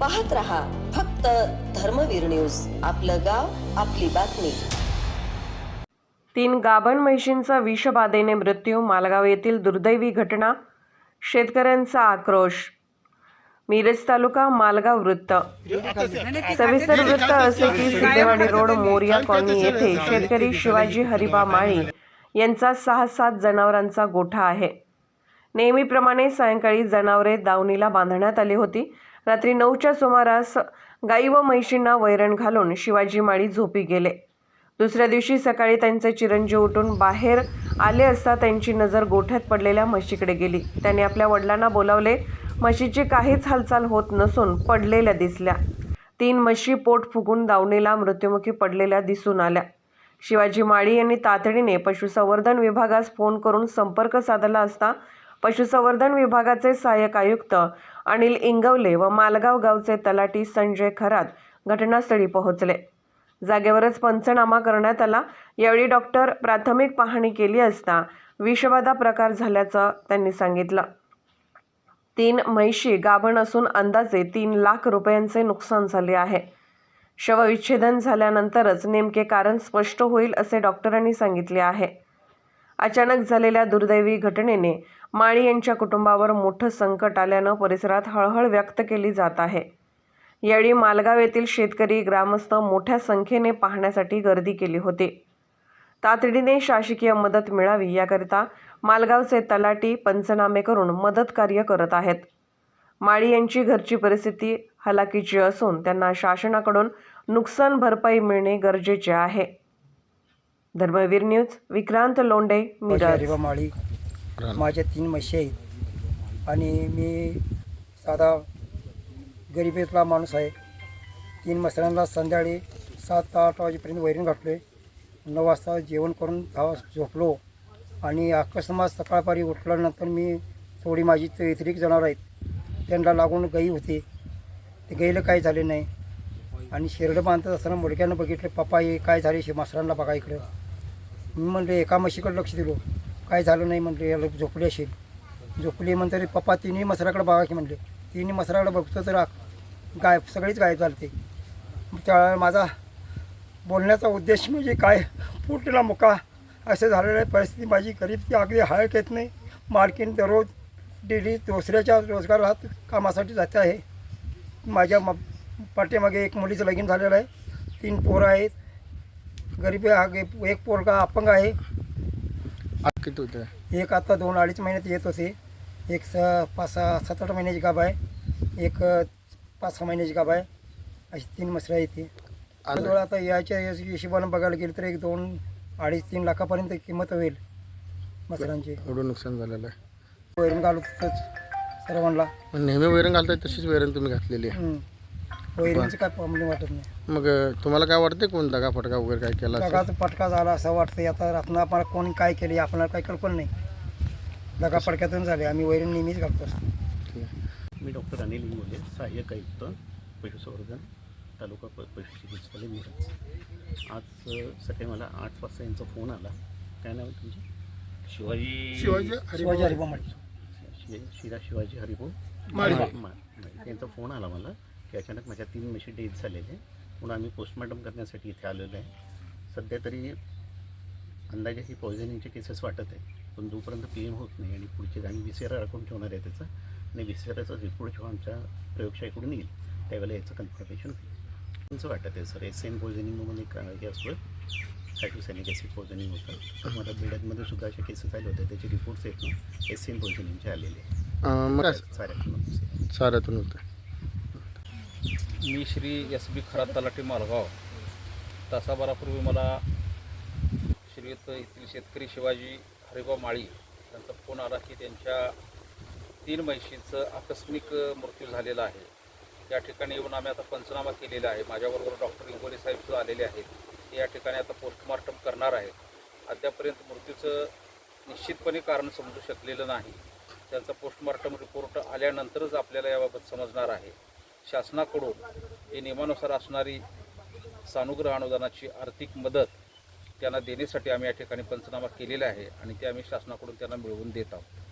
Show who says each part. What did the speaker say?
Speaker 1: पाहत रहा फक्त धर्मवीर न्यूज. आपलं गाव आपली बातमी.
Speaker 2: तीन गाभण म्हैशींचा विषबाधेने मृत्यू मालगाव येथील दुर्दैवी घटना. शेतकऱ्यांचा आक्रोश. मिरज तालुका मालगाव वृत्त. सविस्तर वृत्त असे की सिद्धेवाडी रोड मोरिया कॉलनी येथे शेतकरी शिवाजी हरिबा माळी यांचा सहा सात जनावरांचा गोठा आहे. नेहमीप्रमाणे सायंकाळी जनावरे दावणीला बांधण्यात आली होती. रात्री नऊच्या सुमारास गाई व म्हैशींना वैरण घालून शिवाजी माळी झोपी गेले. दुसऱ्या दिवशी सकाळी त्यांचे चिरंजीव उठून बाहेर आले असता त्यांची नजर गोठ्यात पडलेल्या म्हशीकडे गेली. त्यांनी आपल्या वडिलांना बोलावले म्हशीची काहीच हालचाल होत नसून पडलेल्या दिसल्या. तीन म्हशी पोट फुगून दावणीला मृत्युमुखी पडलेल्या दिसून आल्या. शिवाजी माळी यांनी तातडीने पशुसंवर्धन विभागास फोन करून संपर्क साधला असता पशुसंवर्धन विभागाचे सहाय्यक आयुक्त अनिल इंगवले व मालगाव गावचे तलाठी संजय खरात घटनास्थळी पोहोचले. जागेवरच पंचनामा करण्यात आला. यावेळी डॉक्टर प्राथमिक पाहणी केली असता विषबाधा प्रकार झाल्याचं त्यांनी सांगितलं. तीन म्हैशी गाभण असून अंदाजे तीन लाख रुपयांचे नुकसान झाले आहे. शवविच्छेदन झाल्यानंतरच नेमके कारण स्पष्ट होईल असे डॉक्टरांनी सांगितले आहे. अचानक झालेल्या दुर्दैवी घटनेने माळी यांच्या कुटुंबावर मोठं संकट आल्यानं परिसरात हळहळ व्यक्त केली जात आहे. यावेळी मालगाव येथील शेतकरी ग्रामस्थ मोठ्या संख्येने पाहण्यासाठी गर्दी केली होती. तातडीने शासकीय मदत मिळावी याकरिता मालगावचे तलाटी पंचनामे करून मदत कार्य करत आहेत. माळी यांची घरची परिस्थिती हलाखीची असून त्यांना शासनाकडून नुकसान भरपाई मिळणे गरजेचे आहे. धर्मवीर न्यूज विक्रांत लोंडे मिरज.
Speaker 3: हरिबा माळी माझ्या तीन म्हशी आहेत. आणि मी साधा गरिबीतला माणूस आहे. तीन मसऱ्यांना संध्याकाळी सात आठ वाजेपर्यंत वैरण घातलो आहे नऊ वाजता जेवण करून दहा वाजता झोपलो. आणि अकस्मात सकाळपारी उठल्यानंतर मी थोडी माझी व्यतिरिक जनावर आहेत. त्यांना लागून गाई होती. ते गाईला काही झाले नाही. आणि शेरडं बांधत असताना मुलग्यानं बघितलं पप्पा हे काय झाले? शे मसरांना बघा इकडं. मी म्हणलं एका म्हशीकडे लक्ष दिलो. काय झालं नाही? म्हणले याला झोपली असेल. झोपली म्हणते पप्पा तिन्ही मसराकडे बघा की म्हणले. तिन्ही मसराकडे बघतो तर गायब सगळीच गायब झालते. त्यावेळेला माझा बोलण्याचा उद्देश म्हणजे काय? पुटला मुका. असं झालेलं आहे परिस्थिती माझी गरीब ती अगदी हळक येत नाही. मार्किन दररोज डेली दुसऱ्याच्या रोजगारात कामासाठी जाते आहे. माझ्या म पाठीमागे एक मुलीचं लगीन झालेलं आहे. तीन पोरं आहेत. गरीबी हा गे- एक पोरगा अपंग आहे.
Speaker 4: आज किती होते?
Speaker 3: एक आता दोन अडीच महिन्यात येत होते. एक स पाच सहा सात आठ महिन्याची गाभ आहे. एक पाच सहा महिन्याची गाभ आहे. अशी तीन मसऱ्या येते
Speaker 4: आणि-
Speaker 3: जवळ आता याच्या हिशोबानं बघायला गेलं तर एक दोन अडीच तीन लाखापर्यंत किंमत होईल मसरांची
Speaker 4: एवढं नुकसान झालेलं आहे.
Speaker 3: वैरण घालू तिथंच सर्वांना
Speaker 4: नेहमी वैरण घालताय तशीच वैरण तुम्ही घातलेली आहे.
Speaker 3: काय प्रॉब्लेम वाटत नाही.
Speaker 4: मग अं, तुम्हाला काय वाटते कोण दगा फटका वगैरे काय केला असेल?
Speaker 3: दगाचा पटका झाला असं वाटतं आता रात्र आपण कोणी काय केले आपल्याला काही कल्पना नाही. दगा पडक्यातून झाले. आम्ही वैरण नेहमीच घालतो.
Speaker 4: ठीक आहे.
Speaker 5: मी डॉक्टर अनिल इंगोले सहाय्यक आयुक्त पशुसंवर्धन तालुका प पशुचिकित्सालय मिरज. आज अ, सकाळी मला आठ वाजता यांचा फोन आला. काय नाव आहे तुमचं? शिवाजी
Speaker 3: शिवाजी
Speaker 5: शि- शिरा शिवाजी हरिभाऊ.
Speaker 4: माळी.
Speaker 5: मा- माळी. त्यांचा फोन आला मला. की अचानक माझ्या तीन म्हशी डेथ झालेले. म्हणून आम्ही पोस्टमॉर्टम करण्यासाठी इथे आलेलो आहे. सध्या तरी अंदाजे ही पॉयझनिंगचे केसेस वाटत आहे पण जोपर्यंत पी एम होत नाही आणि पुढचे सी आर अडकून ठेवणार आहे त्याचा आणि आरचा रिपोर्ट जेव्हा आमच्या प्रयोगशाळेकडून येईल त्यावेळेला याचं कन्फर्मेशन होईल. तुमचं वाटत आहे सर. एस एन पॉयझनिंग म्हणून एक असतो. हायड्रोसॅनिक ॲसिड पॉयझनिंग होतं. मला बेड्यामध्ये सुद्धा अशा केसेस आले होते. त्याचे रिपोर्ट्स आहेत ना एस एन पॉयझनिंगचे आलेले.
Speaker 4: साऱ्यातून होतं.
Speaker 6: मी श्री एस बी खरात तलाठी मालगाव. तासाभरापूर्वी मला श्रीयुत येथील शेतकरी शिवाजी हरिभाऊ माळी यांचा फोन आला की त्यांच्या तीन म्हैशींचं आकस्मिक मृत्यू झालेला आहे. या ठिकाणी येऊन आम्ही आता पंचनामा केलेला आहे. माझ्याबरोबर डॉक्टर इंगोले साहेब सुद्धा आलेले आहेत. ते या ठिकाणी आता पोस्टमॉर्टम करणार आहेत. अद्यापर्यंत मृत्यूचं निश्चितपणे कारण समजू शकलेलं नाही. त्यांचा पोस्टमॉर्टम रिपोर्ट आल्यानंतरच आपल्याला याबाबत समजणार आहे. शासनाकडून हे नियमानुसार असणारी सानुग्रह अनुदानाची आर्थिक मदत त्यांना देण्यासाठी आम्ही या ठिकाणी पंचनामा केलेला आहे आणि ते आम्ही शासनाकडून त्यांना मिळवून देत आहोत.